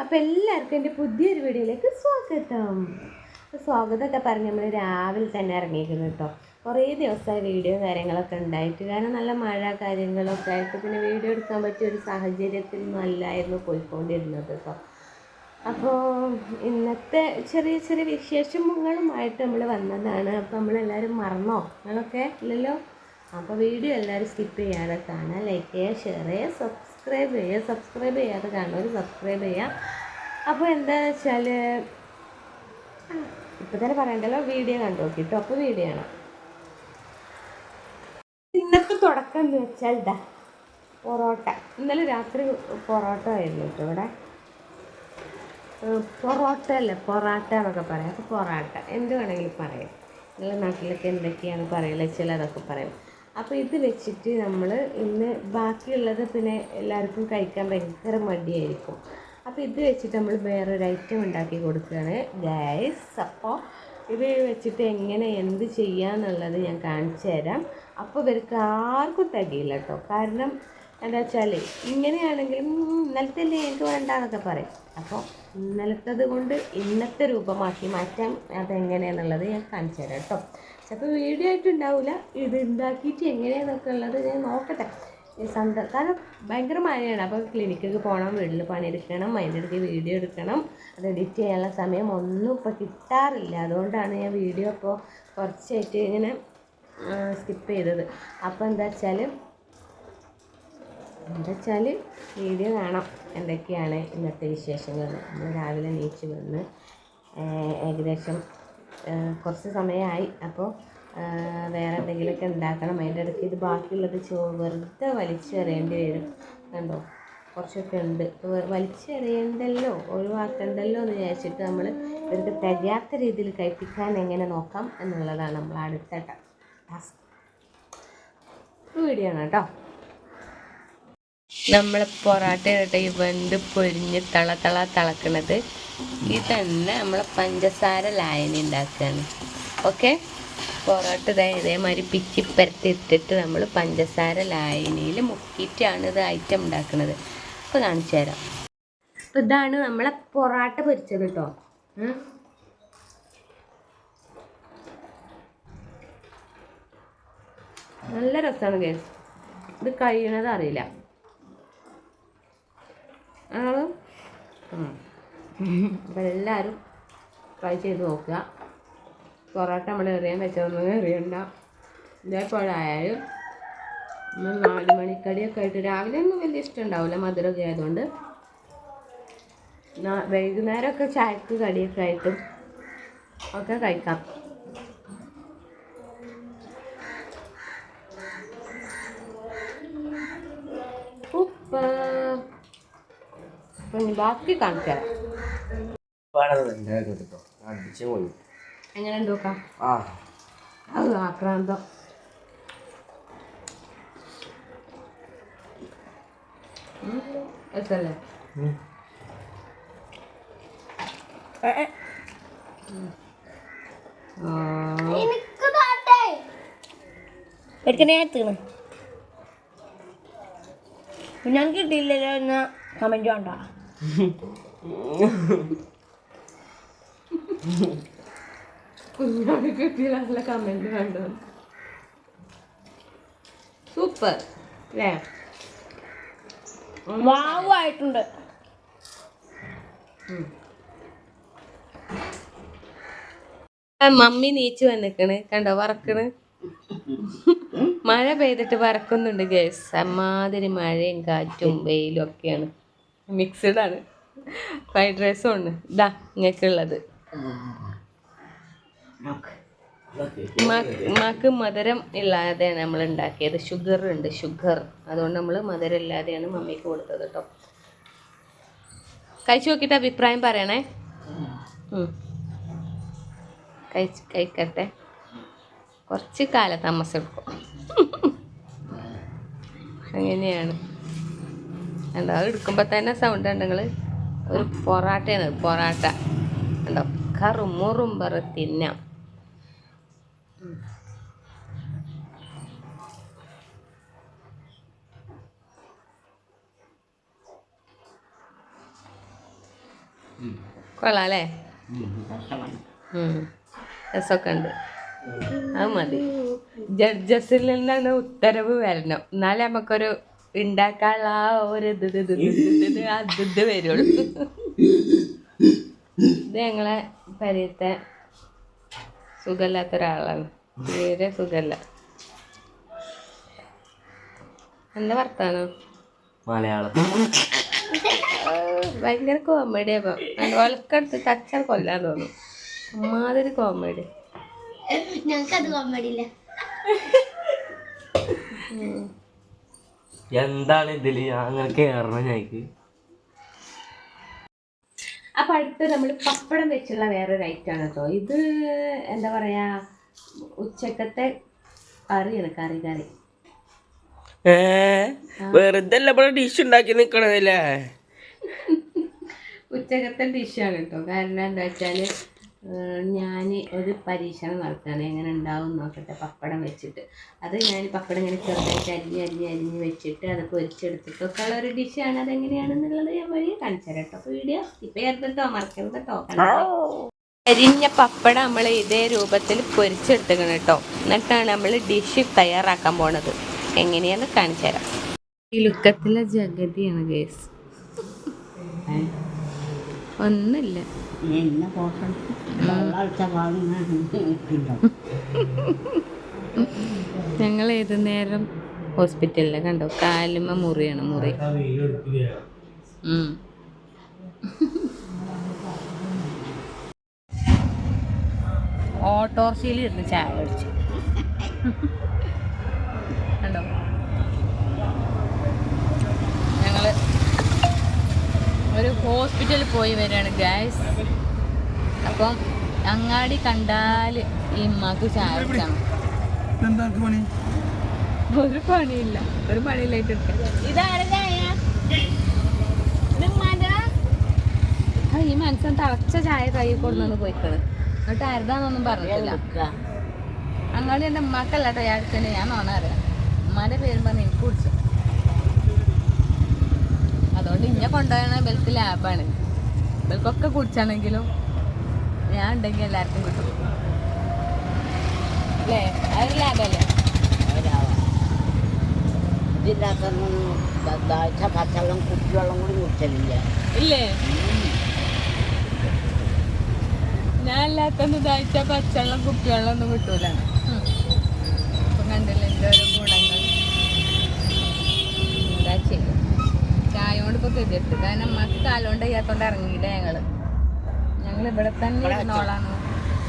അപ്പോൾ എല്ലാവർക്കും എന്റെ പുതിയൊരു വീഡിയോയിലേക്ക് സ്വാഗതം. സ്വാഗതമൊക്കെ പറഞ്ഞ് നമ്മൾ രാവിലെ തന്നെ ഇറങ്ങിയിരിക്കുന്നു കേട്ടോ. കുറേ ദിവസമായി വീഡിയോ കാര്യങ്ങളൊക്കെ ഉണ്ടായിട്ട്. കാരണം നല്ല മഴ കാര്യങ്ങളൊക്കെ ആയിട്ട് പിന്നെ വീഡിയോ എടുക്കാൻ പറ്റിയ ഒരു സാഹചര്യത്തിൽ അല്ലായിരുന്നു പോയിക്കൊണ്ടിരുന്നത് കേട്ടോ. അപ്പോൾ ഇന്നത്തെ ചെറിയ ചെറിയ വിശേഷങ്ങളുമായിട്ട് നമ്മൾ വന്നതാണ്. അപ്പോൾ നമ്മളെല്ലാവരും മറന്നോ? നിങ്ങളൊക്കെ ഇല്ലല്ലോ? അപ്പോൾ വീഡിയോ എല്ലാവരും സ്കിപ്പ് ചെയ്യാതെ കാണാം ലൈക്ക് ചെയ്യുക ഷെയർ ചെയ്യുക സബ്സ്ക്രൈബ് ചെയ്യുക സബ്സ്ക്രൈബ് ചെയ്യാതെ കാണുന്നവർ സബ്സ്ക്രൈബ് ചെയ്യുക അപ്പോൾ എന്താണെന്ന് വെച്ചാൽ ഇപ്പം തന്നെ പറയണ്ടല്ലോ വീഡിയോ കണ്ടു നോക്കിട്ടോ അപ്പോൾ വീഡിയോ ആണ് ഇന്നത്തെ തുടക്കം എന്ന് വെച്ചാൽ ഇതാ പൊറോട്ട. ഇന്നലെ രാത്രി പൊറോട്ട ആയിരുന്നു കേട്ടോ ഇവിടെ. പൊറോട്ട അല്ലേ പൊറാട്ട എന്നൊക്കെ പറയാം. അപ്പോൾ പൊറാട്ട എന്ത് വേണമെങ്കിലും പറയാം. നിങ്ങളുടെ നാട്ടിലൊക്കെ എന്തൊക്കെയാണ് പറയുക ചിലതൊക്കെ പറയും. അപ്പോൾ ഇത് വെച്ചിട്ട് നമ്മൾ ഇന്ന് ബാക്കിയുള്ളത് പിന്നെ എല്ലാവർക്കും കഴിക്കാൻ ഭയങ്കര മടിയായിരിക്കും. അപ്പോൾ ഇത് വെച്ചിട്ട് നമ്മൾ വേറൊരു ഐറ്റം ഉണ്ടാക്കി കൊടുക്കുകയാണ്. ഗൈസ് അപ്പോൾ ഇത് വെച്ചിട്ട് എങ്ങനെ എന്ത് ചെയ്യാന്നുള്ളത് ഞാൻ കാണിച്ചു തരാം. അപ്പോൾ ഇവർക്ക് ആർക്കും തികയില്ല കേട്ടോ. കാരണം എന്താ വെച്ചാൽ ഇങ്ങനെയാണെങ്കിലും "ഉം, ഇന്നലത്തെ അല്ലേ എനിക്ക് വേണ്ടാന്നൊക്കെ പറയും. അപ്പോൾ ഇന്നലത്തത് കൊണ്ട് ഇന്നത്തെ രൂപമാക്കി മാറ്റാം. അതെങ്ങനെയാണെന്നുള്ളത് ഞാൻ കാണിച്ചു തരാം കേട്ടോ. ചിലപ്പോൾ വീഡിയോ ആയിട്ട് ഉണ്ടാവില്ല ഇത് ഉണ്ടാക്കിയിട്ട് എങ്ങനെയാണെന്നൊക്കെ ഉള്ളത് ഞാൻ നോക്കട്ടെ. സന്ത കാരണം ഭയങ്കര മഴയാണ്. അപ്പോൾ ക്ലിനിക്കിൽ പോകണം വീട്ടിൽ പണിയെടുക്കണം അതിന്റെ ഇടയ്ക്ക് വീഡിയോ എടുക്കണം. അത് എഡിറ്റ് ചെയ്യാനുള്ള സമയം ഒന്നും ഇപ്പോൾ കിട്ടാറില്ല. അതുകൊണ്ടാണ് ഞാൻ വീഡിയോ ഇപ്പോൾ കുറച്ചായിട്ട് ഇങ്ങനെ സ്കിപ്പ് ചെയ്തത്. അപ്പോൾ എന്താ വെച്ചാൽ എന്താ വെച്ചാൽ വീഡിയോ കാണാം. എന്തൊക്കെയാണ് ഇന്നത്തെ വിശേഷങ്ങൾ നമ്മൾ രാവിലെ നീച്ച് വന്ന് ഏകദേശം കുറച്ച് സമയമായി. അപ്പോൾ വേറെ എന്തെങ്കിലുമൊക്കെ ഉണ്ടാക്കണം. അതിന്റെ ഇടയ്ക്ക് ഇത് ബാക്കിയുള്ളത് ചോ വെറുതെ വലിച്ചെറിയേണ്ടി വരും. കണ്ടോ? കുറച്ചൊക്കെ ഉണ്ട്. വലിച്ചെറിയണ്ടല്ലോ ഒഴിവാക്കണ്ടല്ലോ എന്ന് വിചാരിച്ചിട്ട് നമ്മൾ ഇവർക്ക് തികയാത്ത രീതിയിൽ കഴിപ്പിക്കാൻ എങ്ങനെ നോക്കാം എന്നുള്ളതാണ് നമ്മൾ അടുത്ത ടാസ്ക്. വീഡിയോ ആണ് കേട്ടോ. നമ്മൾ പൊറാട്ട വെന്ത് പൊരിഞ്ഞ് തള തള തിളക്കണത്. ഇത് തന്നെ നമ്മൾ പഞ്ചസാര ലായനി ഉണ്ടാക്കുകയാണ് ഓക്കെ പൊറോട്ട ഇതേ ഇതേമാതിരി പിച്ചി പരത്തി ഇട്ടിട്ട് നമ്മൾ പഞ്ചസാര ലായനിയിൽ മുക്കിയിട്ടാണ് ഇത് ഐറ്റം ഉണ്ടാക്കുന്നത് അപ്പോൾ കാണിച്ചു തരാം. അപ്പോൾ ഇതാണ് നമ്മളെ പൊറോട്ട പൊരിച്ചത് കേട്ടോ നല്ല രസമാണ് കേസ് ഇത് കഴിയണത് അറിയില്ല. അത് അപ്പം എല്ലാവരും ട്രൈ ചെയ്ത് നോക്കുക. പൊറോട്ട നമ്മൾ എറിയാൻ വെച്ചതൊന്നും എറിയണ്ട. ഇതേപോലെ ആയാലും നമ്മൾ നാല് മണിക്കടിയൊക്കെ ആയിട്ട് രാവിലെ ഒന്നും വലിയ ഇഷ്ടം ഉണ്ടാവില്ല മധുരമൊക്കെ ആയതുകൊണ്ട് വൈകുന്നേരമൊക്കെ ചായക്ക് കടിയൊക്കെ ആയിട്ടും ഒക്കെ കഴിക്കാം. ഉപ്പ്. പിന്നെ ബാക്കി തരാം എങ്ങനെ നോക്കാം. അത് ആക്രാന്തം. ഞാൻ കിട്ടിയില്ലല്ലോ എന്ന കമന്റ് വേണ്ട. കുഞ്ഞോട് കിട്ടിയില്ല നല്ല കമന്റ് കണ്ടു സൂപ്പർ അല്ലേ വാവ് ആയിട്ടുണ്ട്. മമ്മി നീച്ചു വന്നിക്കണ്. കണ്ടോ വറക്കണ്. മഴ പെയ്തിട്ട് വറക്കുന്നുണ്ട് ഗേസ് അമ്മാതിരി മഴയും കാറ്റും വെയിലും ഒക്കെയാണ്. മിക്സഡാണ് ഫ്രൈഡ് റൈസും ഉണ്ട്. ഇതാ ഇങ്ങക്കുള്ളത്. ഉമ്മാക്ക് മധുരം ഇല്ലാതെയാണ് നമ്മൾ ഉണ്ടാക്കിയത്. ഷുഗർ ഉണ്ട് ഷുഗർ അതുകൊണ്ട് നമ്മൾ മധുരം ഇല്ലാതെയാണ് മമ്മിക്ക് കൊടുത്തത് കേട്ടോ കഴിച്ചു നോക്കിയിട്ട് അഭിപ്രായം പറയണേ. കഴിച്ച് കഴിക്കട്ടെ. കുറച്ച് കാലതാമസം എടുക്കും. അങ്ങനെയാണ്. എന്താ എടുക്കുമ്പോൾ തന്നെ സൗണ്ട് ഉണ്ട് നിങ്ങൾ ഒരു പൊറാട്ടയാണ് പൊറാട്ട. ഉണ്ടോ കറുമുറും പറ തിന്നാം കൊള്ളാം. രസമൊക്കെ ഉണ്ട് അത് മതി ജഡ്ജസിൽ നിന്നാണ് ഉത്തരവ് വരണം എന്നാലേ നമുക്കൊരു ഉണ്ടാക്കാനുള്ള ആ ഒരു ഇത് ഇത് ഇത് ഇത് വരുള്ളൂ ഇത് ഞങ്ങളെ പരിയത്തെ സുഖമില്ലാത്ത ഒരാളാണ്. തീരെ സുഖമില്ല. എന്താ വർത്താനം? മലയാളം. ഭയങ്കര കോമഡി അപ്പം ഒലക്കടുത്ത് തച്ചാൽ കൊല്ലാൻ തോന്നും. അമ്മാതിരി കോമഡി ഞങ്ങൾക്കത് കോമഡി ഇല്ല. എന്താണ് ഇതിൽ? അങ്ങനെ കേറണം ഞങ്ങൾക്ക് അപ്പം അടുത്ത് നമ്മൾ പപ്പടം വെച്ചുള്ള വേറൊരു ഐറ്റമാണ് കേട്ടോ ഇത് എന്താ പറയാ ഉച്ചക്കത്തെ കറിയാണ് കറി കറി. വെറുതെ ഡിഷ് ഉണ്ടാക്കി നിൽക്കണല്ലേ ഉച്ചക്കത്തെ ഡിഷാണ് കേട്ടോ കാരണം എന്താ വെച്ചാൽ ഞാൻ ഒരു പരീക്ഷണം നടത്തുകയാണ്. എങ്ങനെ ഉണ്ടാവും നോക്കട്ടെ പപ്പടം വെച്ചിട്ട്. അത് ഞാൻ പപ്പടം ഇങ്ങനെ ചെറുതായിട്ട് അരിഞ്ഞ് അരിഞ്ഞ് അരിഞ്ഞ് വെച്ചിട്ട് അത് പൊരിച്ചെടുത്തിട്ട് പൊരിച്ചെടുത്തിട്ടൊക്കെ ഉള്ള ഒരു ഡിഷാണ്. അതെങ്ങനെയാണെന്നുള്ളത് ഞാൻ വഴി കാണിച്ചു തരാം കേട്ടോ. വീഡിയോ ഇപ്പൊ എടുത്തിട്ടോ മറക്കരുത് കേട്ടോ. അരിഞ്ഞ പപ്പടം നമ്മൾ ഇതേ രൂപത്തിൽ പൊരിച്ചെടുത്തേക്കണം കേട്ടോ. എന്നിട്ടാണ് നമ്മൾ ഡിഷ് തയ്യാറാക്കാൻ പോണത്. എങ്ങനെയാന്ന് കാണിച്ചു തരാം. ഈ ലുക്കത്തിലെ ജഗതിയാണ് കേസ് ഒന്നുമില്ല. ഞങ്ങൾ ഏത് നേരം ഹോസ്പിറ്റലിൽ കണ്ടോ. കാലുമ മുറിയാണ് മുറി. ഓട്ടോറിക്ഷയിൽ ഇരുന്ന് ചായ കുടിച്ചു കണ്ടോ ഞങ്ങൾ ഒരു ഹോസ്പിറ്റലിൽ പോയി വരികയാണ് ഗ്യാസ് അപ്പം അങ്ങാടി കണ്ടാൽ ഈ മകു ചായ കുടിക്കണം ഒരു പണിയില്ല. ഒരു പണിയില്ലായിട്ട് ഇതാണ് ഈ മനുഷ്യൻ തളച്ച ചായ കൈ കൊണ്ടുവന്ന് പോയിക്കണ്. എന്നിട്ട് ആരുതാന്നൊന്നും പറഞ്ഞില്ല അങ്ങാടി എന്റെ ഉമ്മാക്കല്ല കേട്ടോ ഞാൻ ഞാൻ നോണ അറിയാം. ഉമ്മാന്റെ പേരും പറഞ്ഞ് എനിക്ക് കുടിച്ചു. അതുകൊണ്ട് ഇന്നെ കൊണ്ടുപോകണ ബെൽക്ക് ലാബാണ്. ബെൽക്കൊക്കെ കുടിച്ചാണെങ്കിലും ഞാൻ ഉണ്ടെങ്കിൽ എല്ലാവർക്കും കിട്ടും. അല്ലേ? അതൊരു ലാഭല്ലേ ദാഴ്ച പച്ചവെള്ളം കുപ്പിവെള്ളം കൂടി കുടിച്ചലില്ല ഇല്ലേ? ഞാൻ അല്ലാത്തൊന്നും ഇതാഴ്ച പച്ചവെള്ളം കുപ്പിവെള്ളം ഒന്നും കിട്ടൂല. ഉം. ഇപ്പൊ കണ്ടില്ല എന്റെ ഓരോ ഗുണങ്ങൾ. എന്താ ചെയ്യും? ചായ കൊണ്ട് ഇപ്പൊ കെതിട്ട് കാരണം അമ്മയ്ക്ക് കാലുകൊണ്ട് ചെയ്യാത്തോണ്ട് ഇറങ്ങിയില്ല ഞങ്ങൾ? ഞങ്ങൾ ഇവിടെ തന്നെ ഇരുന്നോളാണ്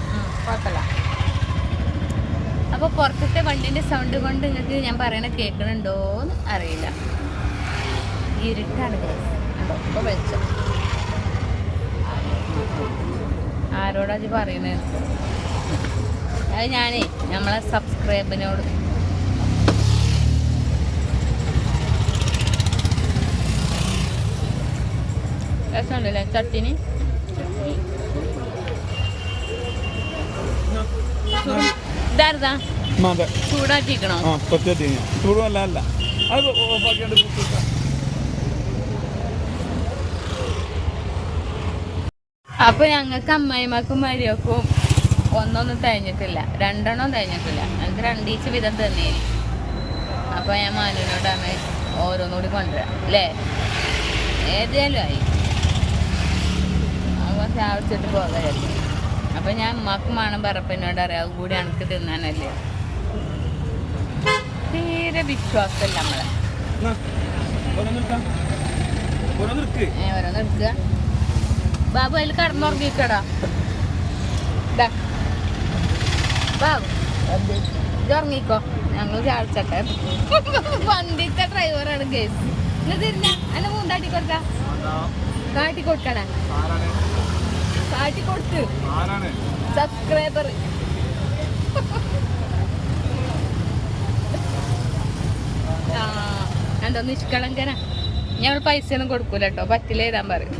ഉം, കുഴപ്പമില്ല അപ്പൊ പുറത്തത്തെ വണ്ടിന്റെ സൗണ്ട് കൊണ്ട് നിങ്ങൾക്ക് ഞാൻ പറയണ കേൾക്കണുണ്ടോന്ന് അറിയില്ല. ഇരുട്ടാണ് ഇപ്പൊ വെച്ചോ ആരോടാ ഇത് പറയുന്നത് അത് ഞാനേ നമ്മളെ സബ്സ്ക്രൈബിനോട് രസമുണ്ടല്ലേ ചട്ടിന് ഇതാരതാ ചൂടാക്കിക്കണോ ചൂടുമല്ല അല്ല അത് ഓഫാക്കിയാണ്ട്. അപ്പൊ ഞങ്ങൾക്ക് അമ്മായിമാക്കും മരിയക്കും ഒന്നൊന്നും തേഞ്ഞിട്ടില്ല രണ്ടെണ്ണം തേഞ്ഞിട്ടില്ല ഞങ്ങൾക്ക് രണ്ടീച്ച വിധം തന്നെ അപ്പൊ ഞാൻ മാനുവിനോടാണ് ഓരോന്നുകൂടി കൊണ്ടുവരാം. അല്ലേ ഏതായാലും ആയി. ചാവിച്ചിട്ട് പോകായിരുന്നു. അപ്പൊ ഞാൻ ഉമ്മാക്കും വേണം പറപ്പനോട് അറിയാം കൂടി എനിക്ക് തിന്നാനല്ലേ? തീരെ വിശ്വാസമല്ല നമ്മളെ. ബാബു അതിൽ കടന്നുറങ്ങിക്കടാ. ബാബു ഇത് ഉറങ്ങിക്കോ. ഞങ്ങൾ ചാടിച്ചട്ടെ വണ്ടിത്തെ ഡ്രൈവറാണ് കേസ് ഇന്ന് തിരിഞ്ഞ? അല്ല മൂണ്ടാട്ടി കൊടുക്ക കാട്ടി കൊടുക്കണ ആരാണ്? കാട്ടി കൊടുത്ത് സബ്സ്ക്രൈബർ എന്തോ നിഷ്കളങ്കന? ഞങ്ങൾ പൈസ ഒന്നും കൊടുക്കൂല കേട്ടോ പറ്റില്ല എഴുതാൻ പറയും.